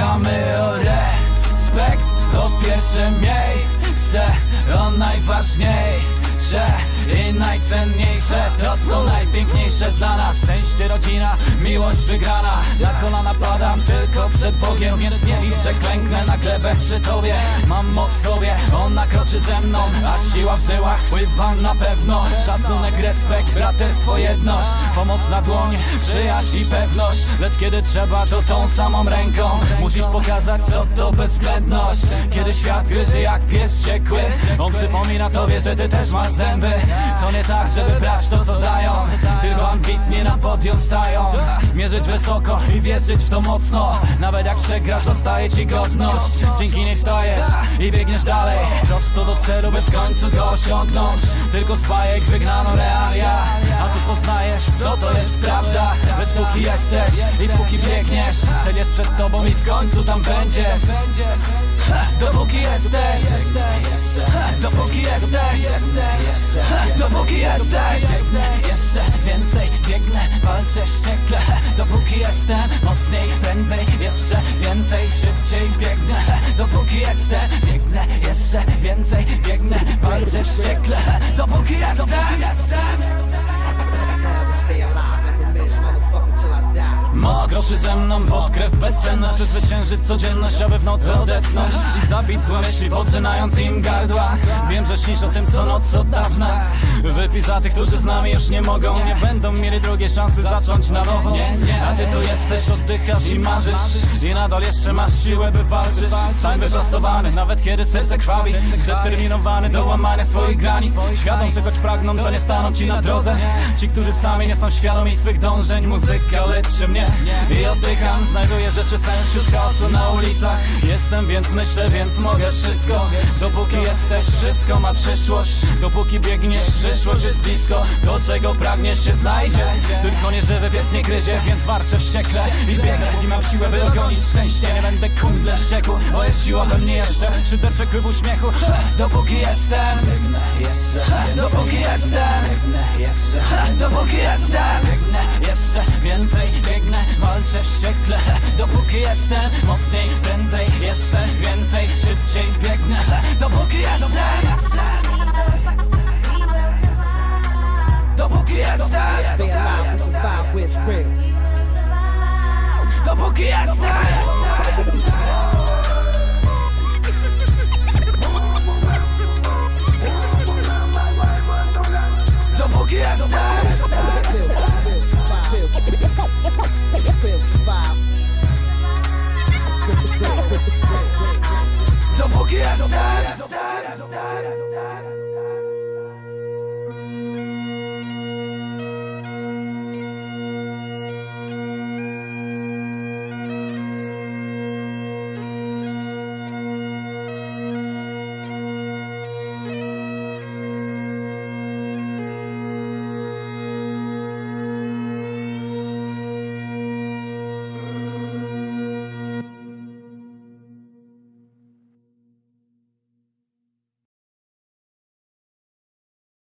gramy o respekt O pierwsze miejsce, o najważniejsze I najcenniejsze to co najpiękniejsze dla nas. Szczęście, rodzina, miłość wygrana. Na kolana padam tylko przed Bogiem Więc nie licz, że klęknę na glebę przy Tobie. Mam moc w sobie, ona kroczy ze mną A siła w żyłach pływa na pewno. Szacunek, respekt, braterstwo, jedność. Pomoc na dłoń, przyjaźń i pewność. Lecz kiedy trzeba, to tą samą ręką Musisz pokazać, co to bezwzględność. Kiedy świat gryzie jak pies wściekły On przypomina tobie, że ty też masz zęby. To nie tak, żeby brać to, co dają Tylko ambitnie na podium stają. Mierzyć wysoko i wierzyć w to mocno. Nawet jak przegrasz, zostaje ci godność. Dzięki niej wstajesz i biegniesz dalej. Prosto do celu, w końcu go osiągnąć. Tylko z bajek wygnano realia. A tu poznajesz, co to jest prawda. Lecz póki jesteś i póki biegniesz Cel jest przed tobą i w końcu tam będziesz. Dopóki jesteś. Dopóki jesteś. Dopóki jesteś walczę wściekle Dopóki jestem mocniej, prędzej Jeszcze więcej, szybciej biegnę. Dopóki jestem, biegnę Jeszcze więcej biegnę, walczę wściekle Dopóki jestem. Never stay alive, never miss, motherfucker, till I die. Moc kroczy ze mną pod krew bezsenność Przezwyciężyć codzienność, aby w nocy odetchnąć I zabić złe myśli, podrzynając im gardła. Wiem, że śnisz o tym co noc od dawna Wypij za tych, którzy z nami już nie mogą. Nie będą mieli drugiej szansy zacząć na nowo. A ty tu jesteś, oddychasz i marzysz. I nadal jeszcze masz siłę, by walczyć. Stań wyprostowany, nawet kiedy serce krwawi. Zdeterminowany do łamania swoich granic. Świadom czegoś pragną, to nie staną ci na drodze. Ci, którzy sami nie są świadomi swych dążeń Muzyka leczy mnie. I oddycham Znajduję rzeczy sens wśród chaosu na ulicach. Jestem, więc myślę, więc mogę wszystko. Dopóki jesteś, wszystko ma przyszłość. Dopóki biegniesz, przyszłość jest blisko To, czego pragniesz, się znajdzie. Tylko nieżywy pies nie gryzie, więc warczę wściekle I biegnę. I mam siłę, by dogonić szczęście Nie będę kundlem ścieku, bo jest siła we mnie jeszcze Szyderczę w uśmiechu? Dopóki jestem Dopóki jestem Dopóki jestem jeszcze. Więcej Biegnę, walczę wściekle Dopóki jestem Mocniej, Vamos que ya está. Dopóki ja zdar Dopóki ja zdar